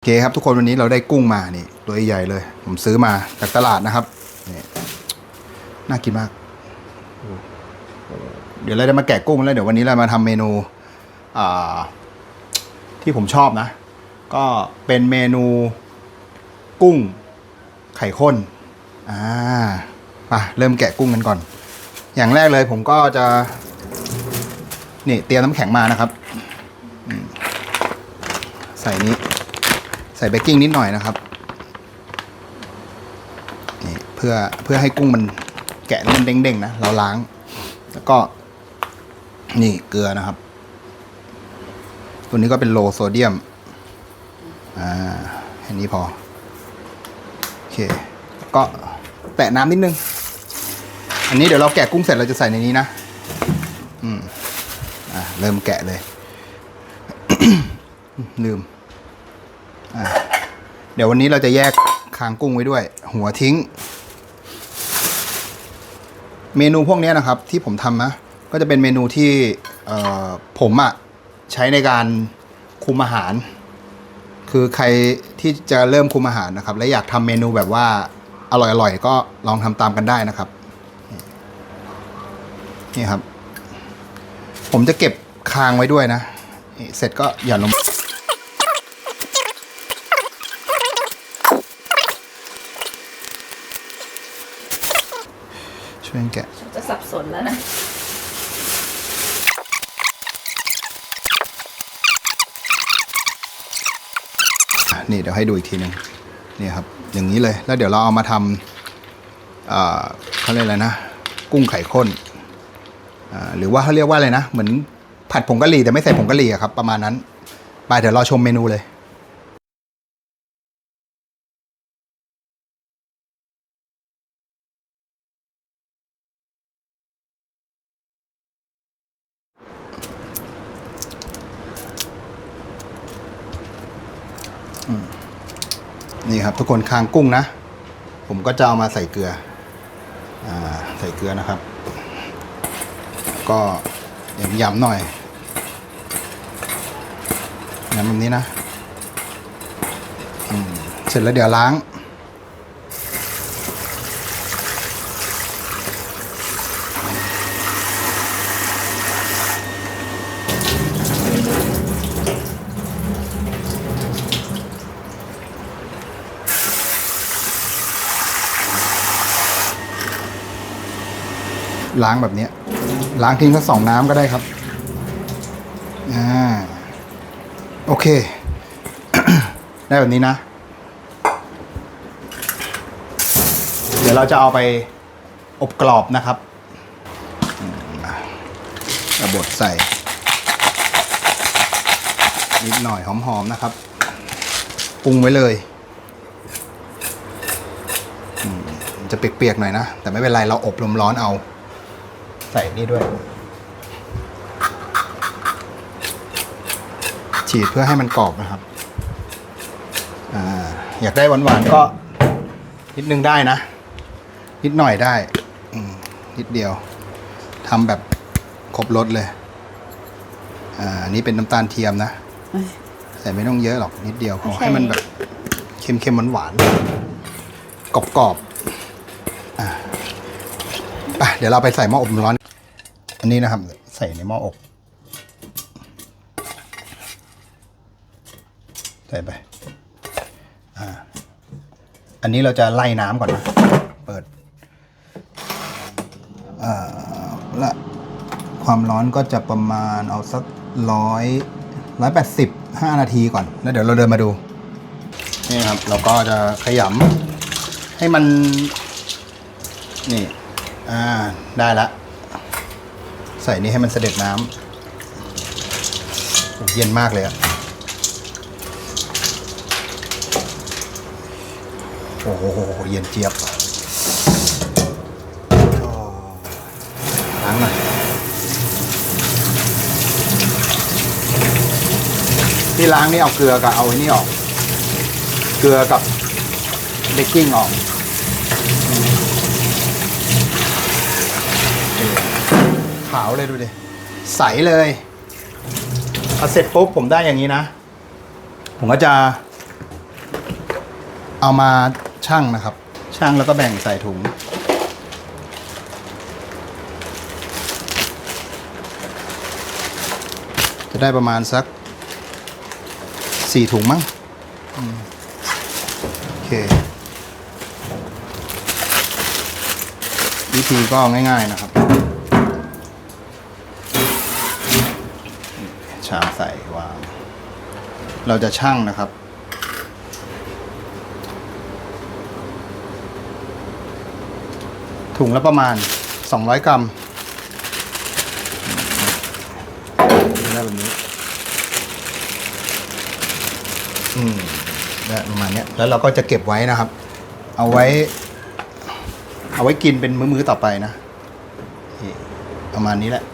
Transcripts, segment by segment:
โอเคครับทุกคนวันนี้เราได้กุ้งมานี่ ตัวใหญ่เลย ผมซื้อมาจากตลาดนะครับนี่น่ากินมาก เดี๋ยวเราจะมาแกะกุ้งแล้วเดี๋ยววันนี้เรามาทำเมนูที่ผมชอบนะ ก็เป็นเมนูกุ้งไข่ข้นอ่ามาเริ่มแกะกุ้งกันก่อน อย่างแรกเลยผมก็จะนี่เตรียมน้ำแข็งมานะครับ ใส่นี้ ใส่เบกกิ้งนิดหน่อยนะครับนี่เพื่อเพื่อให้กุ้งมันแกะแล้วมันเด้งๆนะเราล้าง แล้วก็นี่เกลือนะครับ ตัวนี้ก็เป็นโลโซเดียมอ่าแค่นี้พอโอเคก็แตะน้ำนิดนึง อันนี้เดี๋ยวเราแกะกุ้งเสร็จเราจะใส่ในนี้นะอืมอ่าเริ่มแกะเลย ลืมอะ เดี๋ยววันนี้เราจะแยกคางกุ้งไว้ด้วย หัวทิ้ง เมนูพวกนี้นะครับที่ผมทำนะก็จะเป็นเมนูที่ผมอะใช้ในการคุมอาหาร คือใครที่จะเริ่มคุมอาหารนะครับ และอยากทำเมนูแบบว่าอร่อยๆก็ลองทำตามกันได้นะครับนี่ครับ ผมจะเก็บคางไว้ด้วยนะ เสร็จก็หย่อนลง ช่วยกันแกะ จะสับสนแล้วนะอะนี่เดี๋ยวให้ดูอีกทีหนึ่งนี่ครับ อย่างนี้เลยแล้วเดี๋ยวเราเอามาทำเอ่อเขาเรียกอะไรนะ กุ้งไข่ข้นอ่าหรือว่าเขาเรียกว่าอะไรนะ เหมือนผัดผงกะหรี่แต่ไม่ใส่ผงกะหรี่อะครับ ประมาณนั้น ไปเดี๋ยวเราชมเมนูเลย นี่ครับทุกคนคางกุ้งนะ ผมก็จะเอามาใส่เกลืออ่าใส่เกลือนะครับ ก็ยำๆหน่อยยำแบบนี้นะเสร็จแล้วเดี๋ยวล้าง ล้างแบบนี้ล้างทิ้งสักสองน้ำก็ได้ครับอ่าโอเค ได้แบบนี้นะ เดี๋ยวเราจะเอาไปอบกรอบนะครับอืมอะระบดใส่ นิดหน่อยหอมๆนะครับปรุงไว้เลยจะเปียกๆหน่อยนะ แต่ไม่เป็นไรเราอบลมร้อนเอา ใส่นี่ด้วย ฉีดเพื่อให้มันกรอบนะครับออยากได้หวานๆก็นิดนึงได้นะ นิดหน่อยได้นิดเดียวทำแบบครบรสเลย อ่านี้เป็นน้ำตาลเทียมนะแต่ไม่ต้องเยอะหรอกนิดเดียวพอให้มันแบบเค็มๆหวานๆกรอบๆ เดี๋ยวเราไปใส่หม้ออบลมร้อน อันนี้นะครับ ใส่ในหม้ออบ ใส่ไป อ่า อันนี้เราจะไล่น้ำก่อนนะ เปิด อ่า ละความร้อนก็จะประมาณเอาสักร้อยร้อยแปดสิบห้านาทีก่อน แล้วเดี๋ยวเราเดินมาดู นี่ครับ เราก็จะขยำให้มัน นี่ อ่า ได้ละ ใส่นี่ให้มันเสด็จน้ำเย็นมากเลยอะโอ้โห เย็นเจี๊ยบโอ้ล้างหน่อยที่ล้างนี่เอาเกลือกับเอาไอ้นี่ออก เกลือกับเบกกิ้งออกาวเลยดูดิ ใสเลยพอเสร็จปุ๊บผมได้อย่างนี้นะ ผมก็จะเอามาชั่งนะครับ ชั่งแล้วก็แบ่งใส่ถุง จะได้ประมาณสักสี่ถุงมั้งโอเค วิธีก็ง่าย ๆนะครับ ชามใส่วาง เราจะชั่งนะครับ ถุงละประมาณ 200 กรัมได้แบบนี้อืมได้ประมาณนี้แล้วเราก็จะเก็บไว้นะครับ เอาไว้ เอาไว้กินเป็นมื้อๆต่อไปนะ ประมาณนี้แหละ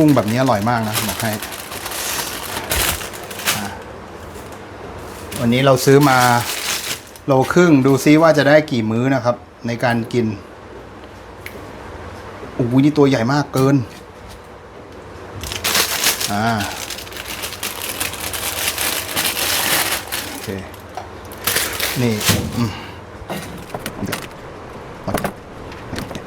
กุ้งแบบนี้อร่อยมากนะบอกให้วันนี้เราซื้อมาโลครึ่งดูซิว่าจะได้กี่มื้อนะครับ ในการกินโอ้ยนี่ตัวใหญ่มากเกินอ่าโอเคนี่อืม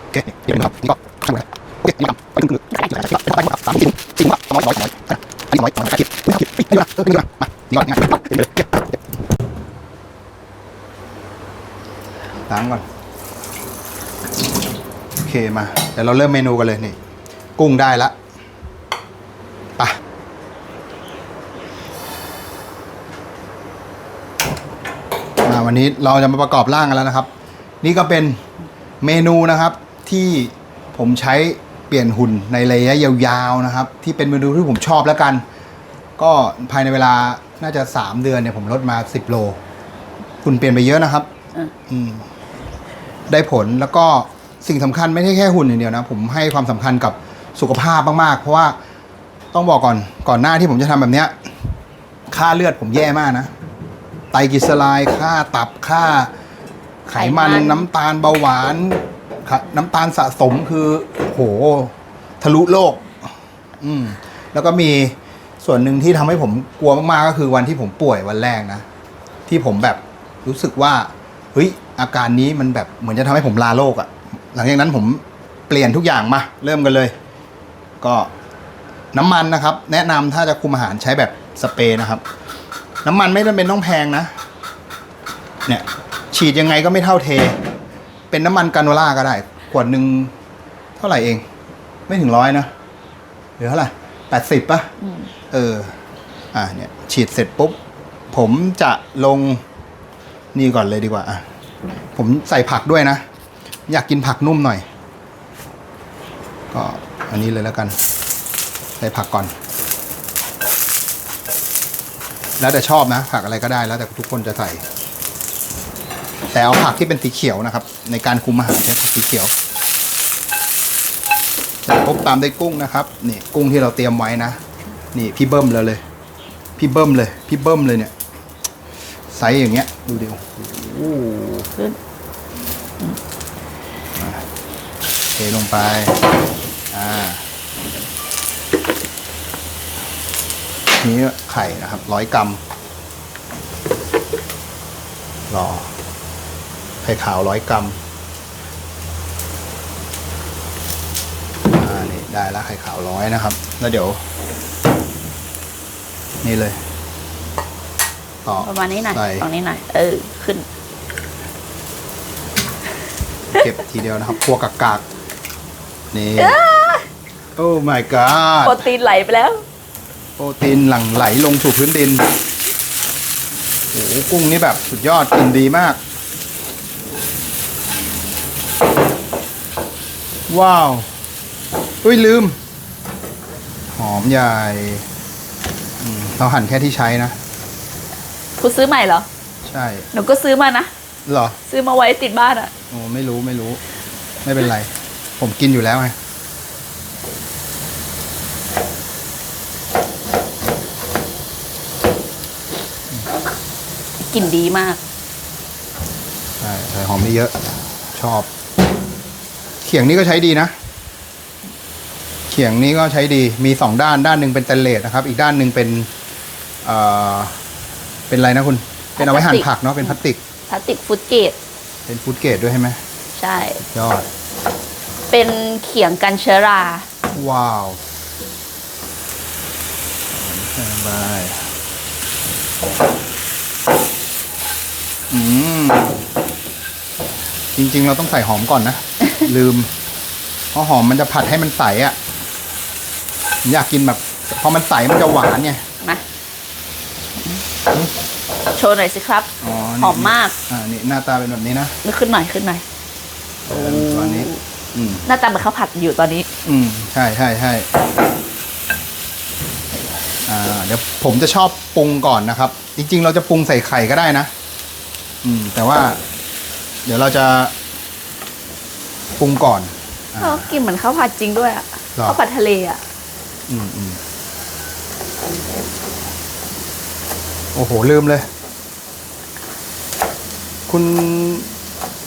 โอเคเดี๋ยวนะครับนี่ก็ช่างเลยโอเคนี่ครับไปถึงไปถึงไปถึง สามกินจริงว่าร้อยร้อยร้อยอันนี้ร้อยร้อยกินนี่ครับนี่มาเออนี่มามานี่ก่อนง่ายล้างก่อนโอเคมาเดี๋ยวเราเริ่มเมนูกันเลยนี่ กุ้งได้ละไปมาวันนี้เราจะมาประกอบร่างกันแล้วนะครับ นี่ก็เป็นเมนูนะครับที่ผมใช้ ปลี่ยนหุ่นในระยะยาวๆนะครับ ที่เป็นเมนูที่ผมชอบแล้วกัน ก็ภายในเวลาน่าจะ 3 เดือนเนี่ยผมลดมา 10 โล หุ่นเปลี่ยนไปเยอะนะครับอะอืมได้ผลแล้วก็สิ่งสำคัญไม่ใช่แค่หุ่นอย่างเดียวนะ ผมให้ความสำคัญกับสุขภาพมากๆ เพราะว่าต้องบอกก่อนก่อนหน้าที่ผมจะทำแบบเนี้ยค่าเลือดผมแย่มากนะ ไตรกลีเซอไรด์ค่าตับค่าไขมันไขมันน้ำตาลเบาหวานค่ะ น้ำตาลสะสมคือโหทะลุโลก อืม แล้วก็มีส่วนหนึ่งที่ทำให้ผมกลัวมากๆก็คือวันที่ผมป่วยวันแรกนะ ที่ผมแบบรู้สึกว่าเฮ้ยอาการนี้มันแบบเหมือนจะทำให้ผมลาโลกอะ่ะหลังจากนั้นผมเปลี่ยนทุกอย่างมา เริ่มกันเลย ก็น้ำมันนะครับ แนะนำถ้าจะคุมอาหารใช้แบบสเปรย์นะครับ น้ำมันไม่จำเป็นต้องแพงนะ เนี่ย ฉีดยังไงก็ไม่เท่าเท เป็นน้ำมันกาโนล่าก็ได้ ขวดหนึ่งเท่าไหร่เอง ไม่ถึงร้อยนะหรือเท่าไหร่แปดสิบป่ะอืมเออ อะเนี่ย ฉีดเสร็จปุ๊บ ผมจะลงนี่ก่อนเลยดีกว่าอะผมใส่ผักด้วยนะ อยากกินผักนุ่มหน่อย ก็อันนี้เลยแล้วกัน ใส่ผักก่อน แล้วแต่ชอบนะ ผักอะไรก็ได้แล้วแต่ทุกคนจะใส่ แต่เอาผักที่เป็นสีเขียวนะครับ ในการคุมอาหารใช้ผักสีเขียวจากปุ๊บตามด้วยกุ้งนะครับนี่กุ้งที่เราเตรียมไว้นะ นี่พี่เบิ้มเลยเลย พี่เบิ้มเลย พี่เบิ้มเลยเนี่ยไซส์อย่างเงี้ยดูดิโอ้โหขึ้นเทลงไปอ่านี่ไข่นะครับร้อยกรัมรอ ไข่ขาวร้อยกรัมอ่านี่ได้แล้วไข่ขาวร้อยนะครับ แล้วเดี๋ยว นี่เลย ต่อ ประมาณนี้หน่อยใส่ ตรงนี้หน่อย เออ ขึ้น เก็บทีเดียวนะครับ พวกกากๆนี่ โอ้ my god โปรตีนไหลไปแล้ว โปรตีนหลั่งไหลลงสู่พื้นดิน โอ้โหกุ้งนี่แบบสุดยอดกลิ่นดีมาก ว้าว อุ้ยลืม หอมใหญ่อืมเราหั่นแค่ที่ใช้นะ คุณซื้อใหม่เหรอ ใช่ หนูก็ซื้อมานะ เหรอ ซื้อมาไว้ติดบ้านอะโอ้ไม่รู้ไม่รู้ ไม่เป็นไร ผมกินอยู่แล้วไงกลิ่นดีมาก ใช่ใส่หอมนี่เยอะ ชอบเขียงนี่ก็ใช้ดีนะ เขียงนี้ก็ใช้ดีมีสองด้านด้านหนึ่งเป็นสเตนเลสนะครับ อีกด้านหนึ่งเป็นเอ่อเป็นอะไรนะคุณ เป็นเอาไว้หั่นผักเนาะเป็นพลาสติกพลาสติกฟุตเกตเป็นฟู้ดเกรดด้วยใช่ไหมใช่ยอดเป็นเขียงกันเชื้อรา ว้าวใส่ไปอืมจริงๆ เราต้องใส่หอมก่อนนะ ลืม เพราะหอมมันจะผัดให้มันใสอะ่ะผมอยากกินแบบพอมันใสมันจะหวานไงมาโชว์หน่อยสิครับอ๋อหนี่อมมากอ่านี่หน้าตาเป็นแบบนี้นะนึกขึ้นหน่อยขึ้นหน่อยตอนนี้ อืม หน้าตาเหมือนข้าวผัดอยู่ตอนนี้ อืม ใช่ใช่ใช่อ่า เดี๋ยวผมจะชอบปรุงก่อนนะครับ จริง ๆ เราจะปรุงใส่ไข่ก็ได้นะ อืม แต่ว่า เดี๋ยวเราจะ ปรุงก่อนอ่า เออกินเหมือนข้าวผัดจริงด้วยอะหรอ ข้าวผัดทะเลอะอืมอืมโอ้โห ลืมเลย คุณ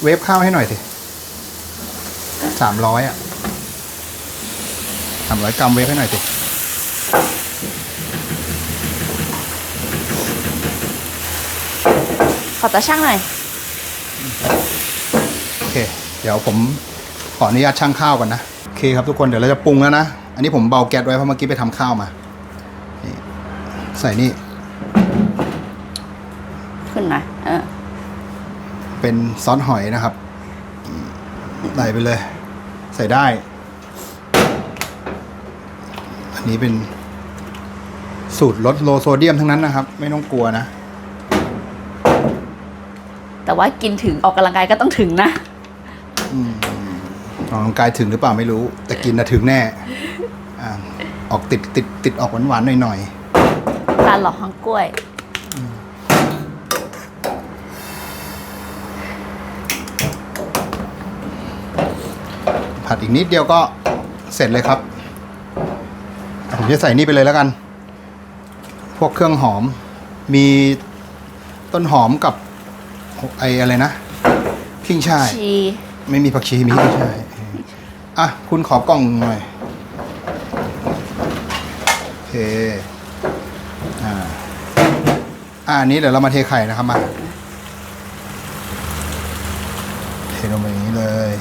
เวฟข้าวให้หน่อยสิสามร้อยอะสามร้อยกรัมเวฟให้หน่อยสิขอตาช่างหน่อย โอเค เดี๋ยวผม ขออนุญาตช่างข้าวก่อนนะโอเคครับทุกคนเดี๋ยวเราจะปรุงแล้วนะ อันนี้ผมเบาแก๊สไว้เพราะเมื่อกี้ไปทำข้าวมานี่ใส่นี่ ขึ้นหน่อยเออ เป็นซอสหอยนะครับอืมใส่ไปเลย ใส่ได้ อันนี้เป็นสูตรลดโลโซเดียมทั้งนั้นนะครับ ไม่ต้องกลัวนะ แต่ว่ากินถึงออกกำลังกายก็ต้องถึงนะ ออกกำลังกายถึงหรือเปล่าไม่รู้ แต่กินนะถึงแน่อาออกติดติดติดออกหวานๆหน่อยตาหลอกฮังกล้วย ๆผัดอีกนิดเดียวก็เสร็จเลยครับ ผมจะใส่นี่ไปเลยแล้วกัน พวกเครื่องหอม มีต้นหอมกับไออะไรนะ ขิงช่าย ชี ไม่มีผักชีมีขิงช่าย อะ คุณขอกล่องหน่อย โอเค อ่า อ่าอันนี้เดี๋ยวเรามาเทไข่นะครับมาเทลงไปอย่างนี้เลย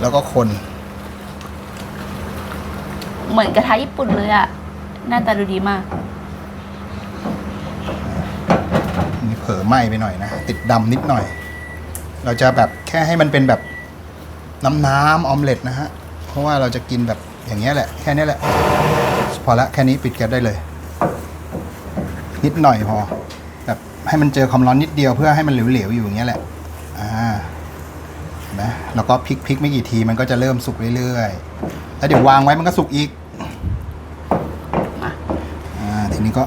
แล้วก็คน เหมือนกระทะญี่ปุ่นเลยอะหน้าตาดูดีมาก นี่เผลอไหม้ไปหน่อยนะ ติดดำนิดหน่อย เราจะแบบแค่ให้มันเป็นแบบ น้ำน้ำออมเล็ตนะฮะ เพราะว่าเราจะกินแบบอย่างเงี้ยแหละ แค่นี้แหละ พอละแค่นี้ปิดแก๊สได้เลย นิดหน่อยพอ แบบให้มันเจอความร้อนนิดเดียวเพื่อให้มันเหลวๆอยู่อย่างเงี้ยแหละ อ่าเห็นไหมแล้วก็พลิกพลิกไม่กี่ทีมันก็จะเริ่มสุกเรื่อยๆ แล้วเดี๋ยววางไว้มันก็สุกอีกมาอ่าทีนี้ก็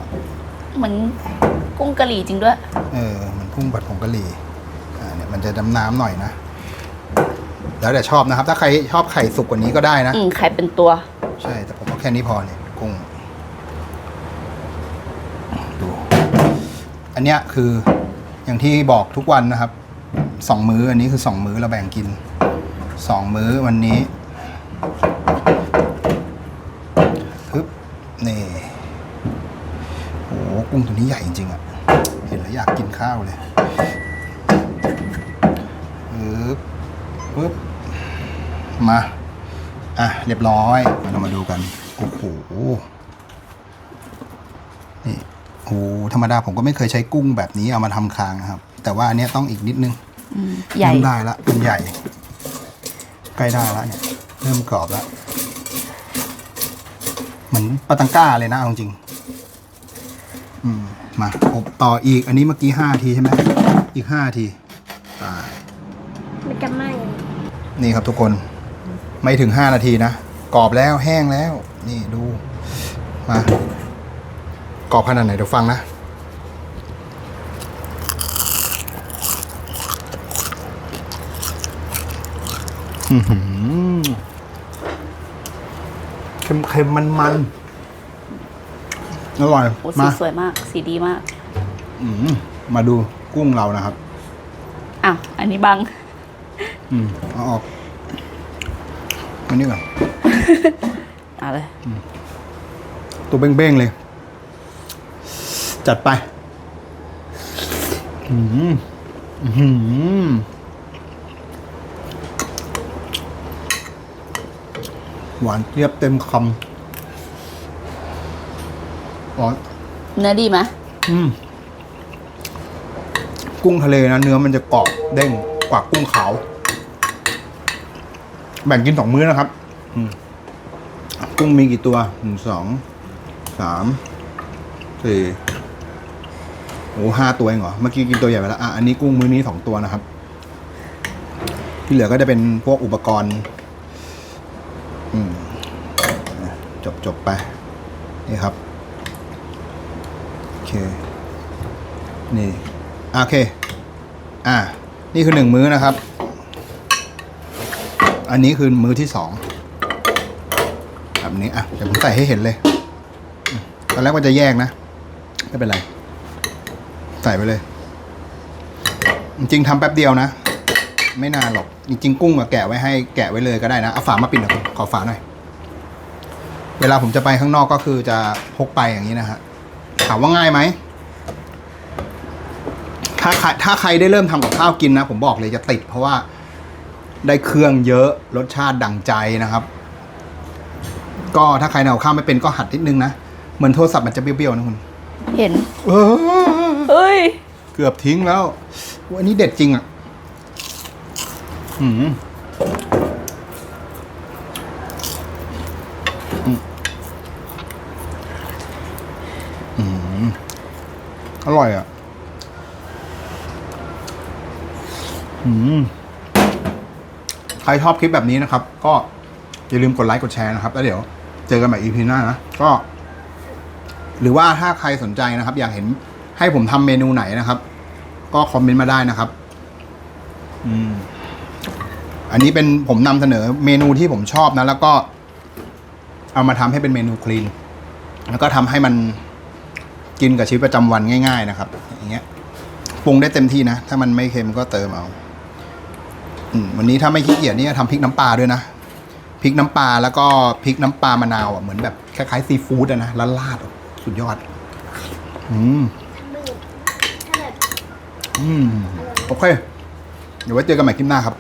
เหมือนกุ้งกะหรี่จริงด้วย เออ มันพุ่งผัดผงกะหรี่ อ่าเนี่ยมันจะดำน้ำหน่อยนะ แล้วแต่ชอบนะครับ ถ้าใครชอบไข่สุกกว่านี้ก็ได้นะ อืมไข่เป็นตัว ใช่แต่ผมเอาแค่นี้พอเนี่ยกุ้งดู อันเนี้ยคืออย่างที่บอกทุกวันนะครับสองมื้ออันนี้คือสองมื้อเราแบ่งกินสองมื้อวันนี้ปึ๊บนี่โอ้โหกุ้งตัวนี้ใหญ่จริงๆอะเห็นแล้วอยากกินข้าวเลยปึ๊บปึ๊บ มา อะ เรียบร้อย เรามาดูกัน โอ้โห นี่ โอ้โหธรรมดาผมก็ไม่เคยใช้กุ้งแบบนี้เอามาทำคางนะครับ แต่ว่าอันเนี้ยต้องอีกนิดนึงอืมใหญ่เริ่มได้ละเป็นใหญ่ ใกล้ได้แล้วเนี่ย เริ่มกรอบแล้วเหมือนปาตังก้าเลยนะเอาจริงๆอืม มาอบต่ออีก อันนี้เมื่อกี้ห้าทีใช่ไหม อีกห้าที ตาย มันจะไหม้นี่ครับทุกคน ไม่ถึงห้านาทีนะกรอบแล้วแห้งแล้ว นี่ดูมากรอบขนาดไหนเดี๋ยวฟังนะ อื้อหือเค็มๆมันๆอร่อยโอ้สีมาสวยมาก สีดีมาก อืมมาดูกุ้งเรานะครับ อ้าว อันนี้บัง อืมเอาออก มานี่ก่อน เอาเลย ตัวเบ้งๆเลย จัดไป อืมอื้อหือหวานเทียบเต็มคำอ๋อเนื้อดีไหมอืม กุ้งทะเลนะ เนื้อมันจะกรอบเด้งกว่ากุ้งขาว แบ่งกินสองมื้อนะครับอืมกุ้งมีกี่ตัวหนึ่งสองสามสี่โอ้ห้าตัวเองเหรอ เมื่อกี้กินตัวใหญ่ไปแล้วอะอันนี้กุ้งมื้อนี้สองตัวนะครับ ที่เหลือก็จะเป็นพวกอุปกรณ์อืมจบจบไป นี่ครับ โอเค นี่อะโอเค อ่า นี่คือหนึ่งมื้อนะครับ อันนี้คือมือที่สองแบบนี้อะเดี๋ยวผมใส่ให้เห็นเลย ตอนแรกว่าจะแยกนะ ไม่เป็นไร ใส่ไปเลย จริงๆทำแป๊บเดียวนะ ไม่นานหรอก จริงๆกุ้งอะแกะไว้ให้แกะไว้เลยก็ได้นะ เอาฝามาปิดหน่อยขอฝาหน่อย เวลาผมจะไปข้างนอกก็คือจะพกไปอย่างนี้นะฮะ ถามว่าง่ายไหม ถ้าใครถ้าใครได้เริ่มทำกับข้าวกินนะ ผมบอกเลยจะติดเพราะว่า ได้เครื่องเยอะรสชาติดั่งใจนะครับ ก็ถ้าใครเอาข้าวไม่เป็นก็หัดนิดนึงนะ เหมือนโทรศัพท์มันจะเบี้ยวๆนะคุณ เห็น เออเฮ้ย เกือบทิ้งแล้วอุ๊ยอันนี้เด็ดจริงอะอืมอืมอืมอร่อยอะ อืมใค รชอบคลิปแบบนี้นะครับ ก็อย่าลืมกดไลค์กดแชร์นะครับ แล้วเดี๋ยวเจอกันใหม่ EP หน้านะ ก็ หรือว่าถ้าใครสนใจนะครับ อยากเห็นให้ผมทำเมนูไหนนะครับ ก็คอมเมนต์มาได้นะครับ อืม อันนี้เป็นผมนำเสนอเมนูที่ผมชอบนะ แล้วก็ เอามาทำให้เป็นเมนูคลีน แล้วก็ทำให้มันกินกับชีวิตประจำวันง่าย ๆ นะครับ อย่างเงี้ยปรุงได้เต็มที่นะ ถ้ามันไม่เค็มก็เติมเอา วันนี้ถ้าไม่ขี้เกียจนี่ก็ทำพริกน้ำปลาด้วยนะพริกน้ำปลาแล้วก็พริกน้ำปลามะนาวอะเหมือนแบบคล้ายๆซีฟู้ดอะนะแล้วราดอะสุดยอด อืมมืดถ้าแบบอืมโอเค เดี๋ยวไว้เจอกันใหม่คลิปหน้าครับ